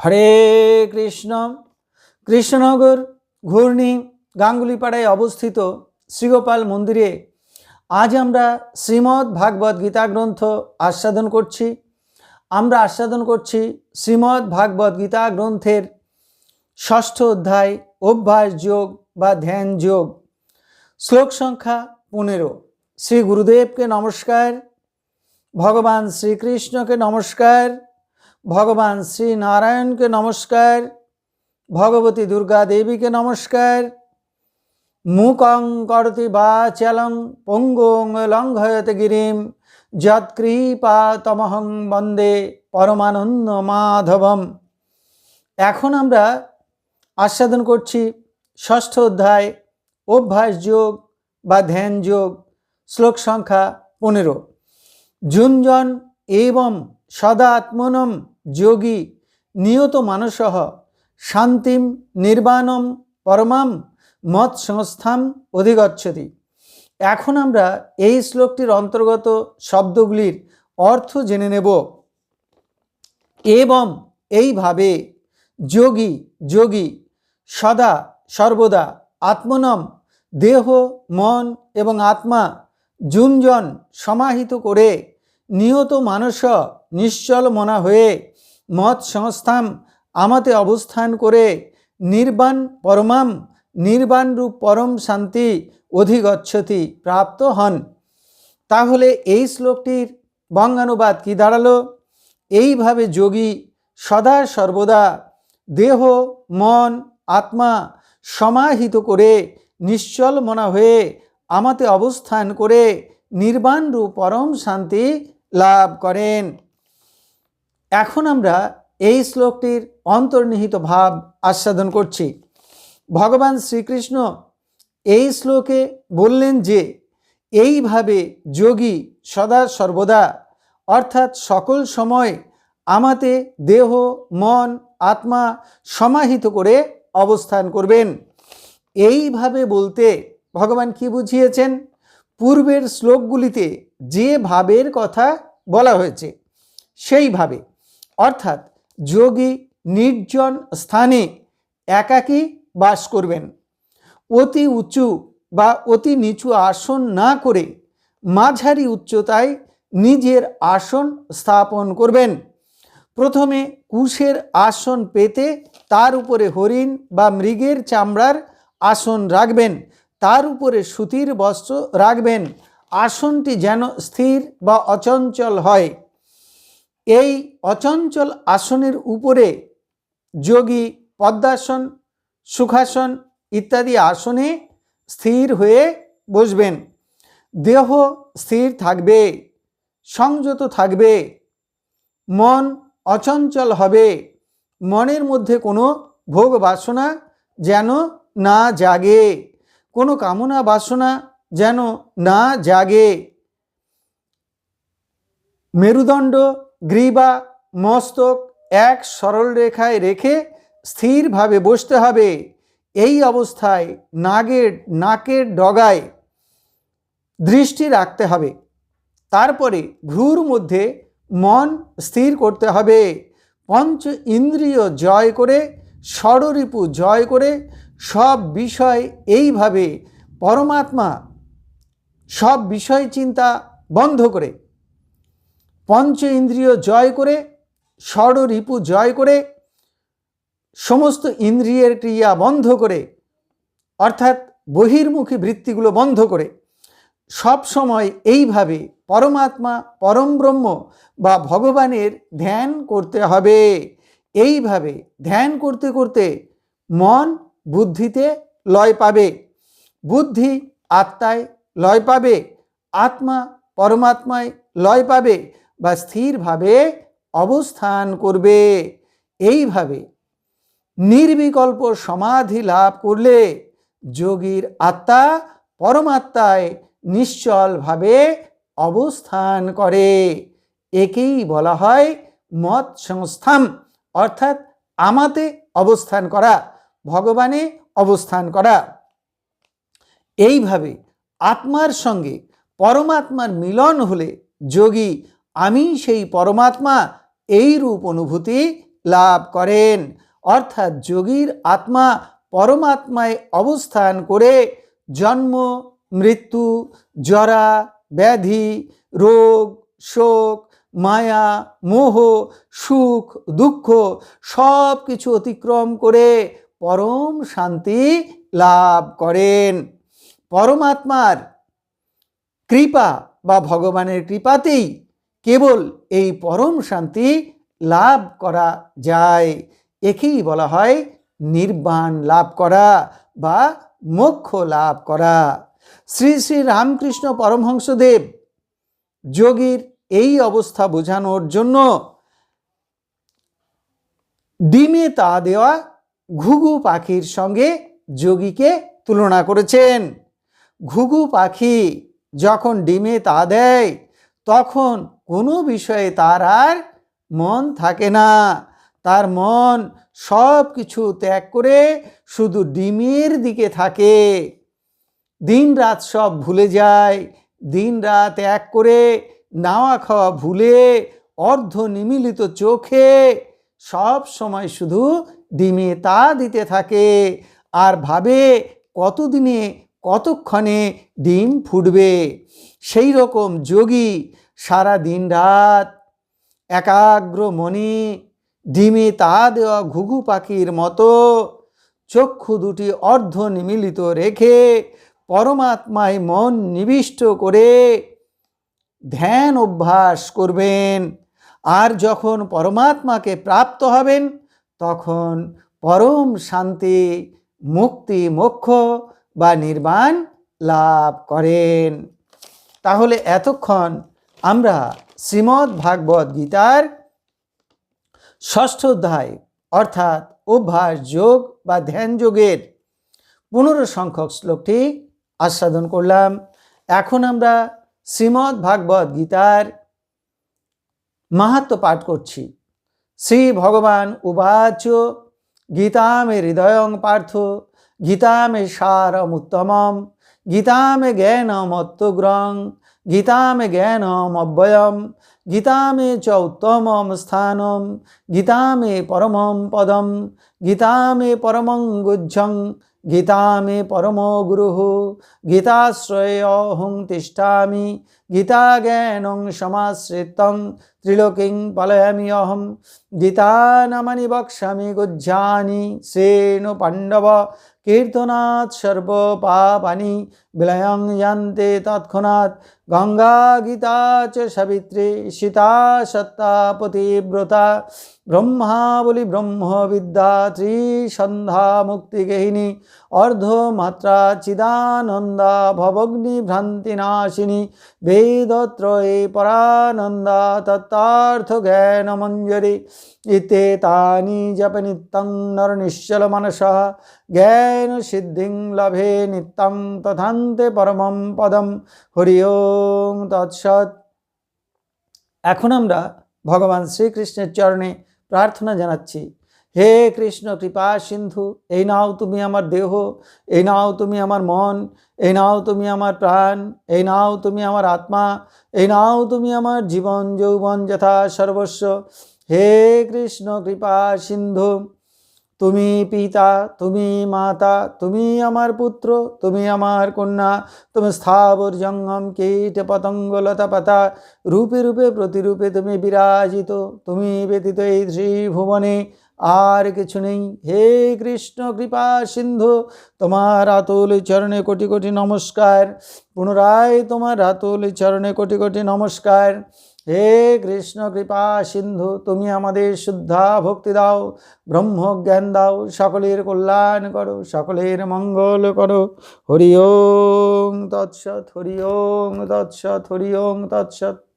হরে কৃষ্ণ। কৃষ্ণনগর ঘূর্ণি গাঙ্গুলিপাড়ায় অবস্থিত শ্রীগোপাল মন্দিরে আজ আমরা শ্রীমদ্ ভাগবত গীতা গ্রন্থ আস্বাদন করছি। আমরা আস্বাদন করছি শ্রীমদ্ ভাগবত গীতা গ্রন্থের ষষ্ঠ অধ্যায়, অভ্যাস যোগ বা ধ্যান যোগ। শ্লোক সংখ্যা পনেরো। শ্রী গুরুদেবকে নমস্কার। ভগবান শ্রীকৃষ্ণকে নমস্কার। ভগবান শ্রী নারায়ণকে নমস্কার, ভগবতী দুর্গা দেবীকে নমস্কার। মুকং করতি বা চলং পঙ্গং লঙ্ঘয়তে গিরিম, যৎকৃপা তমহং বন্দে পরমানন্দ মাধবম। এখন আমরা আস্বাদন করছি ষষ্ঠ অধ্যায়, অভ্যাস যোগ বা ধ্যান যোগ, শ্লোক সংখ্যা পনেরো। যুঞ্জন এবং সদাত্মনম যোগী নিয়ত মানসহ শান্তিম নির্বাণম পরমাম মত সংস্থাম অধিগচ্ছতি। এখন আমরা এই শ্লোকটির অন্তর্গত শব্দগুলির অর্থ জেনে নেব। এবং এইভাবে যোগী যোগী, সদা, সর্বদা, আত্মনম, দেহ, মন এবং আত্মা জুঞ্জন সমাহিত করে নিয়ত মানস নিশ্চল মনা হয়ে মত সংস্থাম আমাতে অবস্থান করে নির্বাণ পরমাম নির্বাণরূপ পরম শান্তি অধিগচ্ছতি প্রাপ্ত হন। তাহলে এই শ্লোকটির বঙ্গানুবাদ কি দাঁড়াল? এইভাবে যোগী সদা সর্বদা দেহ, মন, আত্মা সমাহিত করে নিশ্চল মনা হয়ে আমাতে অবস্থান করে নির্বাণরূপ পরম শান্তি লাভ করেন। এখন আমরা এই শ্লোকটির অন্তর্নিহিত ভাব আস্বাদন করছি। ভগবান শ্রীকৃষ্ণ এই শ্লোকে বললেন যে, এইভাবে যোগী সদা সর্বদা, অর্থাৎ সকল সময় আমাতে দেহ, মন, আত্মা সমাহিত করে অবস্থান করবেন। এইভাবে বলতে ভগবান কি বুঝিয়েছেন? পূর্বের শ্লোকগুলিতে যে ভাবের কথা বলা হয়েছে, সেইভাবে। অর্থাৎ যোগী নির্জন স্থানে একাকী বাস করবেন। অতি উঁচু বা অতি নিচু আসন না করে মাঝারি উচ্চতায় নিজের আসন স্থাপন করবেন। প্রথমে কুশের আসন পেতে তার উপরে হরিণ বা মৃগের চামড়ার আসন রাখবেন, তার উপরে সুতির বস্ত্র রাখবেন। আসনটি যেন স্থির বা অচঞ্চল হয়। এই অচঞ্চল আসনের উপরে যোগী, পদ্মাসন, সুখাসন ইত্যাদি আসনে স্থির হয়ে বসবেন। দেহ স্থির থাকবে, সংযত থাকবে, মন অচঞ্চল হবে। মনের মধ্যে কোনো ভোগ বাসনা যেন না জাগে, কোনো কামনা বাসনা যেন না জাগে। মেরুদণ্ড গ্রীবা, মস্তক এক সরল রেখায় রেখে স্থিরভাবে বসতে হবে। এই অবস্থায় নাগের নাকের ডগায় দৃষ্টি রাখতে হবে। তারপরে ভ্রুর মধ্যে মন স্থির করতে হবে। পঞ্চ ইন্দ্রিয় জয় করে, ষড়রিপু জয় করে সব বিষয় এইভাবে পরমাত্মা সব বিষয় চিন্তা বন্ধ করে পঞ্চ ইন্দ্রিয় জয় করে ষড়রিপু জয় করে, সমস্ত ইন্দ্রিয়ের ক্রিয়া বন্ধ করে, অর্থাৎ বহির্মুখী বৃত্তিগুলো বন্ধ করে, সব সময় এইভাবে পরমাত্মা, পরম ব্রহ্ম বা ভগবানের ধ্যান করতে হবে। এইভাবে ধ্যান করতে করতে মন বুদ্ধিতে লয় পাবে। বুদ্ধি আত্মায় লয় পাবে। আত্মা পরমাত্মায় লয় পাবে। বা স্থিরভাবে অবস্থান করবে। এইভাবে নির্বিকল্প সমাধি লাভ করলে যোগীর আত্মা পরমাত্মায় নিশ্চলভাবে অবস্থান করে। একেই বলা হয় মত সংস্থান, অর্থাৎ আমাতে অবস্থান করা, ভগবানে অবস্থান করা। এইভাবে আত্মার সঙ্গে পরমাত্মার মিলন হলে যোগী আমি সেই পরমাত্মা এই রূপ অনুভূতি লাভ করেন। অর্থাৎ যোগীর আত্মা পরমাত্মায় অবস্থান করে জন্ম, মৃত্যু, জরা, ব্যাধি, রোগ, শোক, মায়া, মোহ, সুখ, দুঃখ সব কিছু অতিক্রম করে পরম শান্তি লাভ করেন। পরমাত্মার কৃপা বা ভগবানের কৃপাতেই কেবল এই পরম শান্তি লাভ করা যায়। একেই বলা হয় নির্বাণ লাভ করা বা মোক্ষ লাভ করা। শ্রী শ্রী রামকৃষ্ণ পরমহংসদেব যোগীর এই অবস্থা বোঝানোর জন্য ডিমে তা দেওয়া ঘুঘু পাখির সঙ্গে যোগীকে তুলনা করেছেন। ঘুঘু পাখি যখন ডিমে তা দেয় তখন কোনো বিষয়ে তার আর মন থাকে না। তার মন সব কিছু ত্যাগ করে শুধু ডিমের দিকে থাকে। দিন রাত সব ভুলে যায়। দিন রাত এক করে নাওয়া খাওয়া ভুলে অর্ধ নিমিলিত চোখে সব সময় শুধু ডিমে তা দিতে থাকে। আর ভাবে কতদিনে কতক্ষণে ডিম ফুটবে। সেই রকম যোগী সারা দিন রাত একাগ্র মনে ডিমে তা দেওয়া ঘুঘু পাখির মতো চক্ষু দুটি অর্ধ নিমিলিত রেখে পরমাত্মায় মন নিবিষ্ট করে ধ্যান অভ্যাস করবেন। আর যখন পরমাত্মাকে প্রাপ্ত হবেন, তখন পরম শান্তি, মুক্তি, মোক্ষ বা নির্বাণ লাভ করেন। তাহলে এতক্ষণ আমরা শ্রীমদ্ ভাগবত গীতার ষষ্ঠ অধ্যায়, অর্থাৎ অভ্যাস যোগ বা ধ্যান যোগের পনেরো সংখ্যক শ্লোকটি আস্বাদন করলাম। এখন আমরা শ্রীমদ্ ভাগবত গীতার মাহাত্ম পাঠ করছি। শ্রী ভগবান উবাচ গীতামে হৃদয়ং পার্থ, গীতামে সারমুত্তমম। গীতামে জ্ঞানমত্তগ্রং গীতামে জ্ঞানমব্যয়ম গীতামে চ উত্তমম স্থানম, গীতামে পরমম পদম, গীতামে পরমং গুজ্জং, গীতামে পরম গুরু গীতাশ্রয়হং তিষ্ঠামি গীতা জ্ঞানং সমাশ্রিতং ত্রিলোকিং পলয়ামি অহম গীতা নামানি বক্ষ্যামি গুজ্জানি শ্রেণু পাণ্ডব কীর্তনাৎ সর্বপাপানি বিলয়ং যান্তে তৎক্ষণাৎ গঙ্গা গীতা চ সাবিত্রী সীতা সত্তা পতিব্রতা ব্রহ্মা বলি ব্রহ্মবিদ্যা ত্রিসন্ধ্যা মুক্তিগেহিনী অর্ধমাত্রা চিদানন্দা ভবগ্নি ভ্রান্তিনাশিনী বেদত্রয়ে পরানন্দা তত্তার্থ জ্ঞানমঞ্জরি ইতে তানি জপ নিত্যং নর নিশ্চল মনসঃ জ্ঞান সিদ্ধিং লভে নিত্যং তথান্তে পরমম পদম হরি ওং তৎসৎ এখন আমরা ভগবান শ্রীকৃষ্ণের চরণে প্রার্থনা জানাচ্ছি। হে কৃষ্ণ, কৃপা সিন্ধু, এই নাও তুমি আমার দেহ, এই নাও তুমি আমার মন, এই নাও তুমি আমার প্রাণ, এই নাও তুমি আমার আত্মা, এই নাও তুমি আমার জীবন, যৌবন যথা সর্বস্ব। হে কৃষ্ণ, কৃপা সিন্ধু, তুমি পিতা, তুমি মাতা, তুমি আমার পুত্র, তুমি আমার কন্যা, তুমি স্থাবর জঙ্গম, কীট, পতঙ্গ, লতা পাতা, রূপে রূপে, প্রতিরূপে তুমি বিরাজিত, তুমি ব্যতীত এই ত্রিভুবনে আর কিছু নেই। হে কৃষ্ণ, কৃপা, সিন্ধু, তোমার আতুল চরণে কোটি কোটি নমস্কার। পুনরায় তোমার আতুল চরণে কোটি কোটি নমস্কার। হে কৃষ্ণ, কৃপা, সিন্ধু, তুমি আমাদের শুদ্ধা ভক্তি দাও ব্রহ্ম জ্ঞান দাও, সকলের কল্যাণ করো, সকলের মঙ্গল করো। হরি ওং তৎসৎ, হরি ওং তৎসৎ, হরি ওং তৎসৎ।